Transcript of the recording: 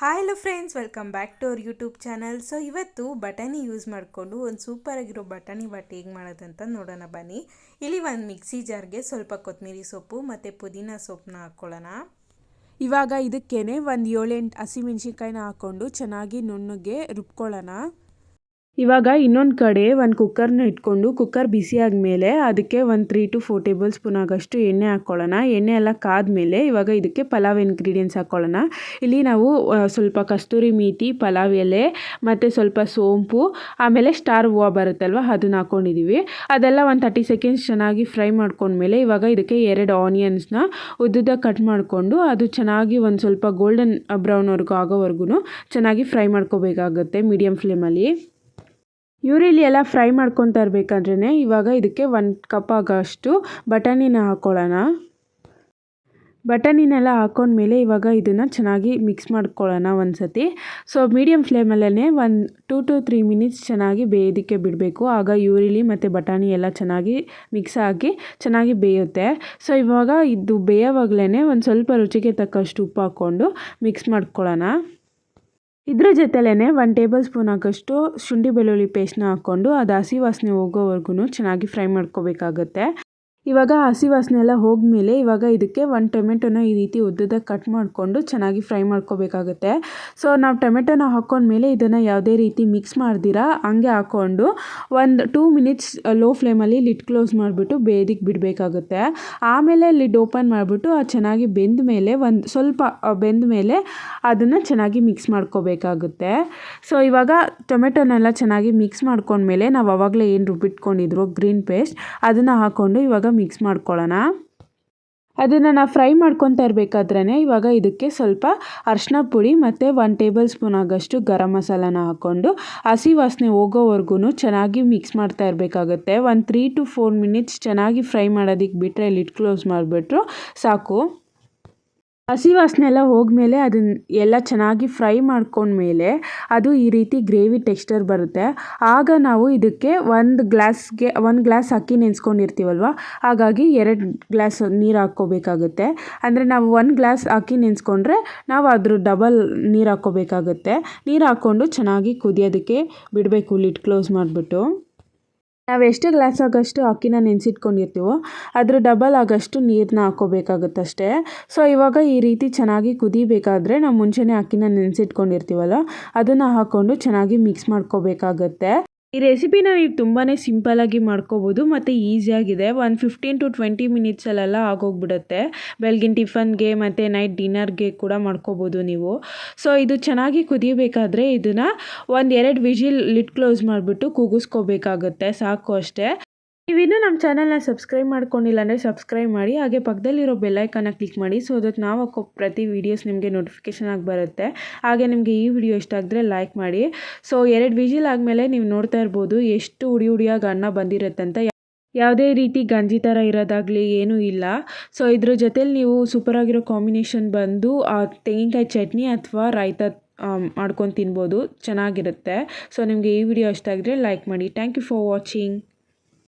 Hi hello friends welcome back to our YouTube channel so ಇವತ್ತು ಬಟಾಣಿ use ಮಾಡಿಕೊಂಡು ಒಂದು ಸೂಪರಾಗಿರೋ ಬಟಾಣಿ ಬಾಟ್ ಹೇಗೆ ಮಾಡೋದಂತ ನೋಡೋಣ ಬನ್ನಿ. ಇಲ್ಲಿ ಒಂದು ಮಿಕ್ಸಿ ಜಾರ್ಗೆ ಸ್ವಲ್ಪ ಕೊತ್ತಂಬರಿ ಸೊಪ್ಪು ಮತ್ತು ಪುದೀನ ಸೊಪ್ಪನ್ನ ಹಾಕ್ಕೊಳ್ಳೋಣ ಇವಾಗ ಇದಕ್ಕೇನೆ ಒಂದು ಏಳೆಂಟು ಹಸಿಮೆಣ್ಸಿನ್ಕಾಯಿನ ಹಾಕ್ಕೊಂಡು ಚೆನ್ನಾಗಿ ನುಣ್ಣಗೆ ರುಬ್ಕೊಳ್ಳೋಣ. ಇವಾಗ ಇನ್ನೊಂದು ಕಡೆ ಒಂದು ಕುಕ್ಕರ್ನ ಇಟ್ಕೊಂಡು ಕುಕ್ಕರ್ ಬಿಸಿ ಆದಮೇಲೆ ಅದಕ್ಕೆ ಒಂದು three to four table spoon ಆಗೋಷ್ಟು ಎಣ್ಣೆ ಹಾಕ್ಕೊಳ್ಳೋಣ ಎಣ್ಣೆ ಎಲ್ಲ ಕಾದ್ಮೇಲೆ ಇವಾಗ ಇದಕ್ಕೆ ಪಲಾವ್ ಇಂಗ್ರೀಡಿಯೆಂಟ್ಸ್ ಹಾಕ್ಕೊಳ್ಳೋಣ ಇಲ್ಲಿ ನಾವು ಸ್ವಲ್ಪ ಕಸ್ತೂರಿ ಮೀತಿ ಪಲಾವ್ ಎಲೆ ಮತ್ತು ಸ್ವಲ್ಪ ಸೋಂಪು, ಆಮೇಲೆ ಸ್ಟಾರ್ ಹೂವು ಬರುತ್ತಲ್ವ ಅದನ್ನ ಹಾಕ್ಕೊಂಡಿದ್ದೀವಿ ಅದೆಲ್ಲ ಒಂದು ತರ್ಟಿ ಸೆಕೆಂಡ್ಸ್ ಚೆನ್ನಾಗಿ ಫ್ರೈ ಮಾಡ್ಕೊಂಡ್ಮೇಲೆ ಇವಾಗ ಇದಕ್ಕೆ ಎರಡು ಆನಿಯನ್ಸ್ನ ಉದ್ದದ ಕಟ್ ಮಾಡಿಕೊಂಡು ಅದು ಚೆನ್ನಾಗಿ ಒಂದು ಸ್ವಲ್ಪ ಗೋಲ್ಡನ್ ಬ್ರೌನ್ವರೆಗೂ ಆಗೋವರೆಗೂ ಚೆನ್ನಾಗಿ ಫ್ರೈ ಮಾಡ್ಕೋಬೇಕಾಗುತ್ತೆ ಮೀಡಿಯಮ್ ಫ್ಲೇಮಲ್ಲಿ ಈರುಳ್ಳಿ ಎಲ್ಲ ಫ್ರೈ ಮಾಡ್ಕೊತಾ ಇರಬೇಕಂದ್ರೆ ಇವಾಗ ಇದಕ್ಕೆ ಒಂದು ಕಪ್ ಆಗೋಷ್ಟು ಬಟಾಣಿನ ಹಾಕ್ಕೊಳ್ಳೋಣ ಬಟಾಣಿನೆಲ್ಲ ಹಾಕ್ಕೊಂಡ್ಮೇಲೆ ಇವಾಗ ಇದನ್ನು ಚೆನ್ನಾಗಿ ಮಿಕ್ಸ್ ಮಾಡ್ಕೊಳ್ಳೋಣ ಒಂದು ಸತಿ ಸೊ ಮೀಡಿಯಮ್ ಫ್ಲೇಮಲ್ಲೇ ಒಂದು ಟೂ ಟು ತ್ರೀ ಮಿನಿಟ್ಸ್ ಚೆನ್ನಾಗಿ ಬೇಯೋದಕ್ಕೆ ಬಿಡಬೇಕು. ಆಗ ಈರುಳ್ಳಿ ಮತ್ತು ಬಟಾಣಿ ಎಲ್ಲ ಚೆನ್ನಾಗಿ ಮಿಕ್ಸ್ ಆಗಿ ಚೆನ್ನಾಗಿ ಬೇಯುತ್ತೆ. ಸೊ ಇವಾಗ ಇದು ಬೇಯೋವಾಗಲೇ ಒಂದು ಸ್ವಲ್ಪ ರುಚಿಗೆ ತಕ್ಕಷ್ಟು ಉಪ್ಪು ಹಾಕ್ಕೊಂಡು ಮಿಕ್ಸ್ ಮಾಡ್ಕೊಳ್ಳೋಣ. ಇದ್ರ ಜೊತೆಲೇ ಒಂದು ಟೇಬಲ್ ಸ್ಪೂನ್ ಆಗೋಷ್ಟು ಶುಂಠಿ ಬೆಳ್ಳುಳ್ಳಿ ಪೇಸ್ಟ್ನ ಹಾಕ್ಕೊಂಡು ಅದು ಹಸಿ ವಾಸನೆ ಹೋಗೋವರೆಗೂ ಚೆನ್ನಾಗಿ ಫ್ರೈ ಮಾಡ್ಕೋಬೇಕಾಗತ್ತೆ. ಇವಾಗ ಹಸಿ ವಾಸನೆ ಎಲ್ಲ ಹೋದ್ಮೇಲೆ ಇವಾಗ ಇದಕ್ಕೆ ಒಂದು ಟೊಮೆಟೊನ ಈ ರೀತಿ ಉದ್ದದಾಗ ಕಟ್ ಮಾಡಿಕೊಂಡು ಚೆನ್ನಾಗಿ ಫ್ರೈ ಮಾಡ್ಕೋಬೇಕಾಗುತ್ತೆ. ಸೊ ನಾವು ಟೊಮೆಟೊನ ಹಾಕ್ಕೊಂಡ್ಮೇಲೆ ಇದನ್ನು ಯಾವುದೇ ರೀತಿ ಮಿಕ್ಸ್ ಮಾಡ್ದಿರಾ, ಹಂಗೆ ಹಾಕ್ಕೊಂಡು ಒಂದು ಟೂ ಮಿನಿಟ್ಸ್ ಲೋ ಫ್ಲೇಮಲ್ಲಿ ಲಿಡ್ ಕ್ಲೋಸ್ ಮಾಡಿಬಿಟ್ಟು ಬೇದಿಗೆ ಬಿಡಬೇಕಾಗುತ್ತೆ. ಆಮೇಲೆ ಲಿಡ್ ಓಪನ್ ಮಾಡಿಬಿಟ್ಟು ಅದು ಚೆನ್ನಾಗಿ ಬೆಂದ ಮೇಲೆ ಒಂದು ಸ್ವಲ್ಪ ಬೆಂದ ಮೇಲೆ ಅದನ್ನು ಚೆನ್ನಾಗಿ ಮಿಕ್ಸ್ ಮಾಡ್ಕೋಬೇಕಾಗುತ್ತೆ. ಸೊ ಇವಾಗ ಟೊಮೆಟೊನೆಲ್ಲ ಚೆನ್ನಾಗಿ ಮಿಕ್ಸ್ ಮಾಡ್ಕೊಂಡ್ಮೇಲೆ ನಾವು ಅವಾಗಲೇ ಏನು ರುಬ್ಬಿಟ್ಕೊಂಡಿದ್ರು ಗ್ರೀನ್ ಪೇಸ್ಟ್ ಅದನ್ನು ಹಾಕ್ಕೊಂಡು ಇವಾಗ ಮಿಕ್ಸ್ ಮಾಡ್ಕೊಳ್ಳೋಣ. ಅದನ್ನು ನಾವು ಫ್ರೈ ಮಾಡ್ಕೊತಾ ಇರಬೇಕಾದ್ರೇ ಇವಾಗ ಇದಕ್ಕೆ ಸ್ವಲ್ಪ ಅರ್ಶಿನ ಪುಡಿ ಮತ್ತು ಒನ್ ಟೇಬಲ್ ಸ್ಪೂನ್ ಆಗೋಷ್ಟು ಗರಂ ಮಸಾಲಾನ ಹಾಕ್ಕೊಂಡು ಹಸಿ ವಾಸನೆ ಹೋಗೋವರೆಗೂ ಚೆನ್ನಾಗಿ ಮಿಕ್ಸ್ ಮಾಡ್ತಾ ಇರಬೇಕಾಗುತ್ತೆ. ಒಂದು ತ್ರೀ ಟು ಫೋರ್ ಮಿನಿಟ್ಸ್ ಚೆನ್ನಾಗಿ ಫ್ರೈ ಮಾಡೋದಕ್ಕೆ ಬಿಟ್ಟರೆ ಲಿಡ್ ಕ್ಲೋಸ್ ಮಾಡಿಬಿಟ್ರು ಸಾಕು. ಹಸಿ ವಾಸನೆ ಎಲ್ಲ ಹೋದ್ಮೇಲೆ ಅದನ್ನ ಎಲ್ಲ ಚೆನ್ನಾಗಿ ಫ್ರೈ ಮಾಡ್ಕೊಂಡ್ಮೇಲೆ ಅದು ಈ ರೀತಿ ಗ್ರೇವಿ ಟೆಕ್ಸ್ಚರ್ ಬರುತ್ತೆ. ಆಗ ನಾವು ಇದಕ್ಕೆ ಒಂದು ಗ್ಲಾಸ್ಗೆ, ಒಂದು ಗ್ಲಾಸ್ ಅಕ್ಕಿ ನೆನೆಸ್ಕೊಂಡಿರ್ತೀವಲ್ವ? ಹಾಗಾಗಿ ಎರಡು ಗ್ಲಾಸ್ ನೀರು ಹಾಕ್ಕೋಬೇಕಾಗುತ್ತೆ. ಅಂದರೆ ನಾವು ಒಂದು ಗ್ಲಾಸ್ ಅಕ್ಕಿ ನೆನೆಸ್ಕೊಂಡ್ರೆ ನಾವು ಅದ್ರ ಡಬಲ್ ನೀರು ಹಾಕ್ಕೋಬೇಕಾಗುತ್ತೆ. ನೀರು ಹಾಕ್ಕೊಂಡು ಚೆನ್ನಾಗಿ ಕುದಿಯೋದಕ್ಕೆ ಬಿಡಬೇಕು, ಲಿಡ್ ಕ್ಲೋಸ್ ಮಾಡಿಬಿಟ್ಟು. ನಾವು ಎಷ್ಟು ಗ್ಲಾಸ್ ಆಗೋಷ್ಟು ಅಕ್ಕಿನ ನೆನೆಸಿಟ್ಕೊಂಡಿರ್ತೀವೋ ಅದ್ರ ಡಬಲ್ ಆಗೋಷ್ಟು ನೀರನ್ನ ಹಾಕ್ಕೋಬೇಕಾಗುತ್ತಷ್ಟೇ ಸೊ ಇವಾಗ ಈ ರೀತಿ ಚೆನ್ನಾಗಿ ಕುದಿಬೇಕಾದ್ರೆ ನಾವು ಮುಂಚೆನೇ ಅಕ್ಕಿನ ನೆನೆಸಿಟ್ಕೊಂಡಿರ್ತೀವಲ್ಲ, ಅದನ್ನು ಹಾಕ್ಕೊಂಡು ಚೆನ್ನಾಗಿ ಮಿಕ್ಸ್ ಮಾಡ್ಕೋಬೇಕಾಗತ್ತೆ. ಈ ರೆಸಿಪಿನ ನೀವು ತುಂಬಾ ಸಿಂಪಲಾಗಿ ಮಾಡ್ಕೋಬೋದು, ಮತ್ತು ಈಸಿಯಾಗಿದೆ ಒಂದು ಫಿಫ್ಟೀನ್ ಟು ಟ್ವೆಂಟಿ ಮಿನಿಟ್ಸಲ್ಲೆಲ್ಲ ಆಗೋಗ್ಬಿಡುತ್ತೆ. ಬೆಳಗಿನ ಟಿಫನ್ಗೆ ಮತ್ತು ನೈಟ್ ಡಿನ್ನರ್ಗೆ ಕೂಡ ಮಾಡ್ಕೋಬೋದು ನೀವು. ಸೊ, ಇದು ಚೆನ್ನಾಗಿ ಕುದಿಬೇಕಾದ್ರೆ ಇದನ್ನು ಒಂದು ಎರಡು ವಿಜಿಲ್ ಲಿಡ್ ಕ್ಲೋಸ್ ಮಾಡಿಬಿಟ್ಟು ಕೂಗಿಸ್ಕೋಬೇಕಾಗುತ್ತೆ. ಸಾಕು ಅಷ್ಟೇ. ನೀವಿನ್ನೂ ನಮ್ಮ ಚಾನಲ್ನ ಸಬ್ಸ್ಕ್ರೈಬ್ ಮಾಡ್ಕೊಂಡಿಲ್ಲ ಅಂದರೆ ಸಬ್ಸ್ಕ್ರೈಬ್ ಮಾಡಿ, ಹಾಗೆ ಪಕ್ಕದಲ್ಲಿರೋ ಬೆಲ್ಲೈಕನ್ನ ಕ್ಲಿಕ್ ಮಾಡಿ ಸೊ ದಟ್ ನಾವು ಹಾಕೋ ಪ್ರತಿ ವೀಡಿಯೋಸ್ ನಿಮಗೆ ನೋಟಿಫಿಕೇಷನ್ ಆಗಿ ಬರುತ್ತೆ. ಹಾಗೆ ನಿಮಗೆ ಈ ವಿಡಿಯೋ ಇಷ್ಟ ಆಗಿದ್ರೆ ಲೈಕ್ ಮಾಡಿ. ಸೊ ಎರಡು ವಿಜಿಲ್ ಆದಮೇಲೆ ನೀವು ನೋಡ್ತಾ ಇರ್ಬೋದು ಎಷ್ಟು ಉಡಿ ಉಡಿಯಾಗಿ ಅನ್ನ ಬಂದಿರುತ್ತಂತ ಯಾವುದೇ ರೀತಿ ಗಂಜಿ ಥರ ಇರೋದಾಗಲಿ ಏನೂ ಇಲ್ಲ. ಸೊ ಇದ್ರ ಜೊತೇಲಿ ನೀವು ಸೂಪರಾಗಿರೋ ಕಾಂಬಿನೇಷನ್ ಬಂದು, ಆ ತೆಂಗಿನಕಾಯಿ ಚಟ್ನಿ ಅಥವಾ ರಾಯ್ತ ಮಾಡ್ಕೊಂಡು ತಿನ್ಬೋದು. ಚೆನ್ನಾಗಿರುತ್ತೆ. ಸೊ ನಿಮಗೆ ಈ ವಿಡಿಯೋ ಇಷ್ಟ ಆಗಿದ್ರೆ ಲೈಕ್ ಮಾಡಿ. Thank you for watching